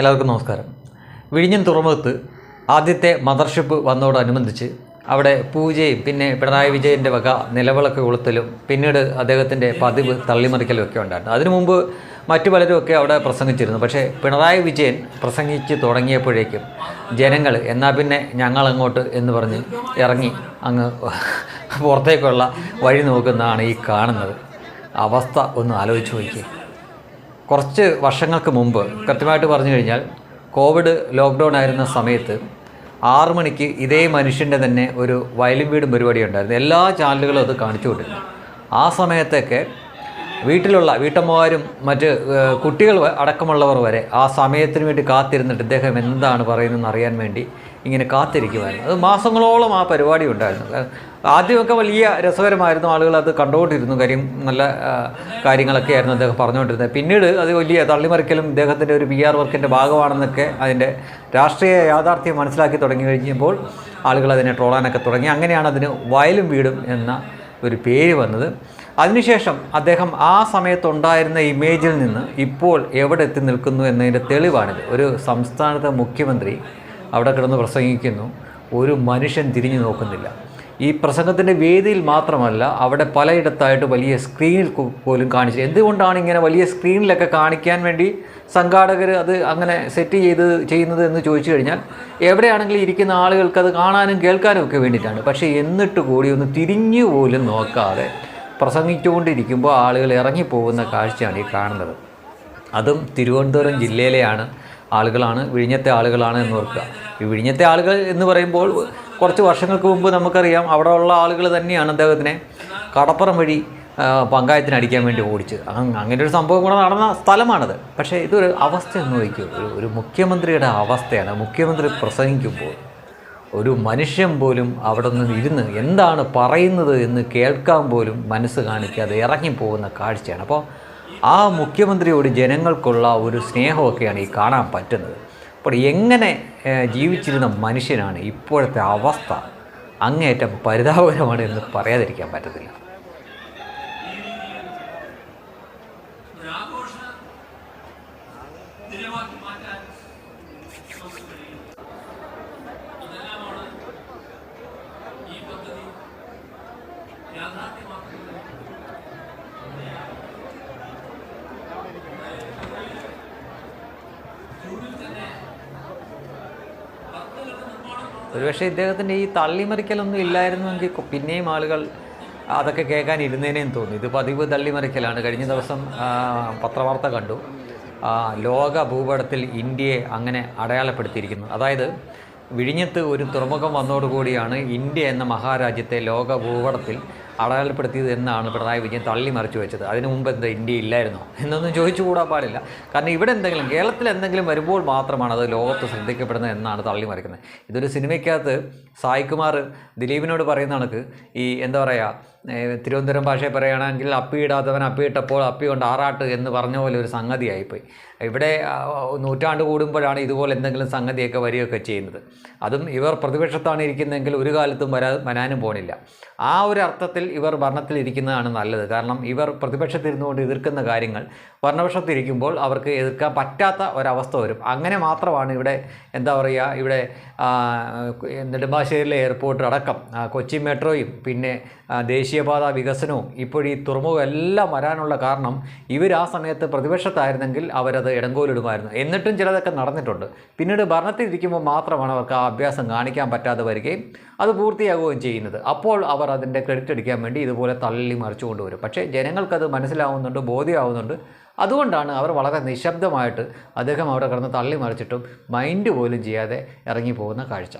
എല്ലാവർക്കും നമസ്കാരം. വിഴിഞ്ഞം തുറമുഖത്ത് ആദ്യത്തെ മദർഷിപ്പ് വന്നതോടനുബന്ധിച്ച് അവിടെ പൂജയും പിന്നെ പിണറായി വിജയന്റെ വക നിലവിളക്ക് കൊളുത്തലും പിന്നീട് അദ്ദേഹത്തിന്റെ പതിവ് തള്ളിമറിക്കലും ഒക്കെ ഉണ്ടായിരുന്നു. അതിനു മുമ്പ് മറ്റു പലരുമൊക്കെ അവിടെ പ്രസംഗിച്ചിരുന്നു. പക്ഷേ പിണറായി വിജയൻ പ്രസംഗിച്ച് തുടങ്ങിയപ്പോഴേക്കും ജനങ്ങൾ എന്നാൽ പിന്നെ ഞങ്ങൾ അങ്ങോട്ട് എന്ന് പറഞ്ഞ് ഇറങ്ങി അങ്ങ് പുറത്തേക്കുള്ള വഴി നോക്കുന്നതാണ് ഈ കാണുന്നത്. അവസ്ഥ ഒന്ന് ആലോചിച്ച് നോക്കിയേ. കുറച്ച് വർഷങ്ങൾക്ക് മുമ്പ് കൃത്യമായിട്ട് പറഞ്ഞു കഴിഞ്ഞാൽ കോവിഡ് ലോക്ക്ഡൗൺ ആയിരുന്ന സമയത്ത് ആറു മണിക്ക് ഇതേ മനുഷ്യന്റെ തന്നെ ഒരു വയലും വീടും പരിപാടി ഉണ്ടായിരുന്നു. എല്ലാ ചാനലുകളും അത് കാണിച്ചു കൊണ്ടിരുന്നു ആ സമയത്തൊക്കെ വീട്ടിലുള്ള വീട്ടമ്മമാരും മറ്റ് കുട്ടികൾ അടക്കമുള്ളവർ വരെ ആ സമയത്തിന് വേണ്ടി കാത്തിരുന്നിട്ട് ഇദ്ദേഹം എന്താണ് പറയുന്നതെന്ന് അറിയാൻ വേണ്ടി ഇങ്ങനെ കാത്തിരിക്കുമായിരുന്നു അത് മാസങ്ങളോളം ആ പരിപാടി ഉണ്ടായിരുന്നു. ആദ്യമൊക്കെ വലിയ രസകരമായിരുന്നു ആളുകൾ അത് കണ്ടുകൊണ്ടിരുന്നു കാര്യം നല്ല കാര്യങ്ങളൊക്കെ ആയിരുന്നു അദ്ദേഹം പറഞ്ഞുകൊണ്ടിരുന്നത്. പിന്നീട് അത് വലിയ തള്ളിമറിക്കലും ഇദ്ദേഹത്തിന്റെ ഒരു പി ആർ വർക്കിന്റെ ഭാഗമാണെന്നൊക്കെ അതിന്റെ രാഷ്ട്രീയ യാഥാർത്ഥ്യം മനസ്സിലാക്കി തുടങ്ങി കഴിഞ്ഞപ്പോൾ ആളുകൾ അതിനെ ട്രോളാനൊക്കെ തുടങ്ങി. അങ്ങനെയാണ് അതിന് വയലും വീടും എന്ന ഒരു പേര് വന്നത്. അതിനുശേഷം അദ്ദേഹം ആ സമയത്തുണ്ടായിരുന്ന ഇമേജിൽ നിന്ന് ഇപ്പോൾ എവിടെ എത്തി നിൽക്കുന്നു എന്നതിന്റെ തെളിവാണിത്. ഒരു സംസ്ഥാനത്തെ മുഖ്യമന്ത്രി അവിടെ കിടന്ന് പ്രസംഗിക്കുന്നു. ഒരു മനുഷ്യൻ തിരിഞ്ഞു നോക്കുന്നില്ല. ഈ പ്രസംഗത്തിന്റെ വേദിയിൽ മാത്രമല്ല അവിടെ പലയിടത്തായിട്ട് വലിയ സ്ക്രീനിൽ പോലും കാണിച്ചു എന്തുകൊണ്ടാണ് ഇങ്ങനെ വലിയ സ്ക്രീനിലൊക്കെ കാണിക്കാൻ വേണ്ടി സംഘാടകർ അത് അങ്ങനെ സെറ്റ് ചെയ്ത് ചെയ്യുന്നത് എന്ന് ചോദിച്ചു കഴിഞ്ഞാൽ എവിടെയാണെങ്കിലും ഇരിക്കുന്ന ആളുകൾക്ക് അത് കാണാനും കേൾക്കാനും ഒക്കെ വേണ്ടിയിട്ടാണ്. പക്ഷേ എന്നിട്ട് കൂടി ഒന്ന് തിരിഞ്ഞു പോലും നോക്കാതെ പ്രസംഗിച്ചുകൊണ്ടിരിക്കുമ്പോൾ ആളുകൾ ഇറങ്ങിപ്പോകുന്ന കാഴ്ചയാണ് ഈ കാണുന്നത്. അതും തിരുവനന്തപുരം ജില്ലയിലെയാണ് ആളുകളാണ് വിഴിഞ്ഞത്തെ ആളുകളാണ് എന്ന് ഓർക്കുക. ഈ വിഴിഞ്ഞത്തെ ആളുകൾ എന്ന് പറയുമ്പോൾ കുറച്ച് വർഷങ്ങൾക്ക് മുമ്പ് നമുക്കറിയാം അവിടെ ഉള്ള ആളുകൾ തന്നെയാണ് അദ്ദേഹത്തിനെ കടപ്പുറം വഴി പങ്കായത്തിന് അടിക്കാൻ വേണ്ടി ഓടിച്ച് അങ്ങനെ ഒരു സംഭവം കൂടെ നടന്ന സ്ഥലമാണത്. പക്ഷേ ഇതൊരു അവസ്ഥ എന്ന് നോക്കൂ ഒരു ഒരു മുഖ്യമന്ത്രിയുടെ അവസ്ഥയാണ്. മുഖ്യമന്ത്രി പ്രസംഗിക്കുമ്പോൾ ഒരു മനുഷ്യൻ പോലും അവിടെ നിന്ന് ഇരുന്ന് എന്താണ് പറയുന്നത് എന്ന് കേൾക്കാൻ പോലും മനസ്സ് കാണിക്കാതെ ഇറങ്ങിപ്പോകുന്ന കാഴ്ചയാണ്. അപ്പോൾ ആ മുഖ്യമന്ത്രിയോട് ജനങ്ങൾക്കുള്ള ഒരു സ്നേഹമൊക്കെയാണ് ഈ കാണാൻ പറ്റുന്നത്. അപ്പോൾ എങ്ങനെ ജീവിച്ചിരുന്ന മനുഷ്യനാണ് ഇപ്പോഴത്തെ അവസ്ഥ? അങ്ങേയറ്റം പരിതാപകരമാണ് എന്ന് പറയാതിരിക്കാൻ പറ്റത്തില്ല. ഒരുപക്ഷെ ഇദ്ദേഹത്തിന്റെ ഈ തള്ളിമറിക്കലൊന്നും ഇല്ലായിരുന്നുവെങ്കിൽ പിന്നെയും ആളുകൾ അതൊക്കെ കേൾക്കാൻ ഇരുന്നേനേന്ന് തോന്നി. ഇത് പതിവ് തള്ളിമറിക്കലാണ്. കഴിഞ്ഞ ദിവസം പത്രവാർത്ത കണ്ടു. ലോക ഭൂപടത്തിൽ ഇന്ത്യയെ അങ്ങനെ അടയാളപ്പെടുത്തിയിരിക്കുന്നു. അതായത് വിഴിഞ്ഞത്ത് ഒരു തുറമുഖം വന്നതോടുകൂടിയാണ് ഇന്ത്യ എന്ന മഹാരാജ്യത്തെ ലോക ഭൂപടത്തിൽ അടയാളപ്പെടുത്തിയത് എന്നാണ് പിണറായി വിജയൻ തള്ളി മറിച്ചു വെച്ചത്. അതിനു മുമ്പ് എന്താ ഇന്ത്യ ഇല്ലായിരുന്നോ? എന്നൊന്നും ചോദിച്ചു കൂടാൻ പാടില്ല. കാരണം ഇവിടെ എന്തെങ്കിലും കേരളത്തിൽ എന്തെങ്കിലും വരുമ്പോൾ മാത്രമാണ് അത് ലോകത്ത് ശ്രദ്ധിക്കപ്പെടുന്നത് എന്നാണ് തള്ളി മറിക്കുന്നത്. ഇതൊരു സിനിമയ്ക്കകത്ത് സായികുമാർ ദിലീപിനോട് പറയുന്ന കണക്ക്. ഈ എന്താ പറയുക തിരുവനന്തപുരം ഭാഷയിൽ പറയുകയാണെങ്കിൽ അപ്പി ഇടാത്തവൻ അപ്പി ഇട്ടപ്പോൾ അപ്പി കൊണ്ട് ആറാട്ട് എന്ന് പറഞ്ഞ പോലെ ഒരു സംഗതിയായിപ്പോയി. ഇവിടെ നൂറ്റാണ്ട് കൂടുമ്പോഴാണ് ഇതുപോലെ എന്തെങ്കിലും സംഗതിയൊക്കെ വരികയൊക്കെ ചെയ്യുന്നത്. അതും ഇവർ പ്രതിപക്ഷത്താണ് ഇരിക്കുന്നതെങ്കിൽ ഒരു കാലത്തും വരാ വരാനും പോണില്ല. ആ ഒരു അർത്ഥത്തിൽ ഇവർ ഭരണത്തിലിരിക്കുന്നതാണ് നല്ലത്. കാരണം ഇവർ പ്രതിപക്ഷത്തിരുന്നുകൊണ്ട് എതിർക്കുന്ന കാര്യങ്ങൾ ഭരണപക്ഷത്തിരിക്കുമ്പോൾ അവർക്ക് എതിർക്കാൻ പറ്റാത്ത ഒരവസ്ഥ വരും. അങ്ങനെ മാത്രമാണ് ഇവിടെ എന്താ പറയുക ഇവിടെ നെടുമ്പാശ്ശേരിയിലെ എയർപോർട്ട് അടക്കം കൊച്ചി മെട്രോയും പിന്നെ ദേശീയപാത വികസനവും ഇപ്പോൾ ഈ തുറമുഖം എല്ലാം വരാനുള്ള കാരണം ഇവർ ആ സമയത്ത് പ്രതിപക്ഷത്തായിരുന്നെങ്കിൽ അവരത് ഇടങ്കോലിടുമായിരുന്നു എന്നിട്ടും ചിലതൊക്കെ നടന്നിട്ടുണ്ട്. പിന്നീട് ഭരണത്തിലിരിക്കുമ്പോൾ മാത്രമാണ് അവർക്ക് ആ അഭ്യാസം കാണിക്കാൻ പറ്റാതെ വരികയും അത് പൂർത്തിയാകുകയും ചെയ്യുന്നത്. അപ്പോൾ അവർ അതിന്റെ ക്രെഡിറ്റ് അടിക്കാൻ വേണ്ടി ഇതുപോലെ തള്ളി മറിച്ചു കൊണ്ടുവരും. പക്ഷേ ജനങ്ങൾക്കത് മനസ്സിലാവുന്നുണ്ട് ബോധ്യമാവുന്നുണ്ട്. അതുകൊണ്ടാണ് അവർ വളരെ നിശബ്ദമായിട്ട് അദ്ദേഹം അവിടെ കിടന്ന് തള്ളി മറിച്ചിട്ടും മൈൻഡ് പോലും ചെയ്യാതെ ഇറങ്ങി പോകുന്ന കാഴ്ച.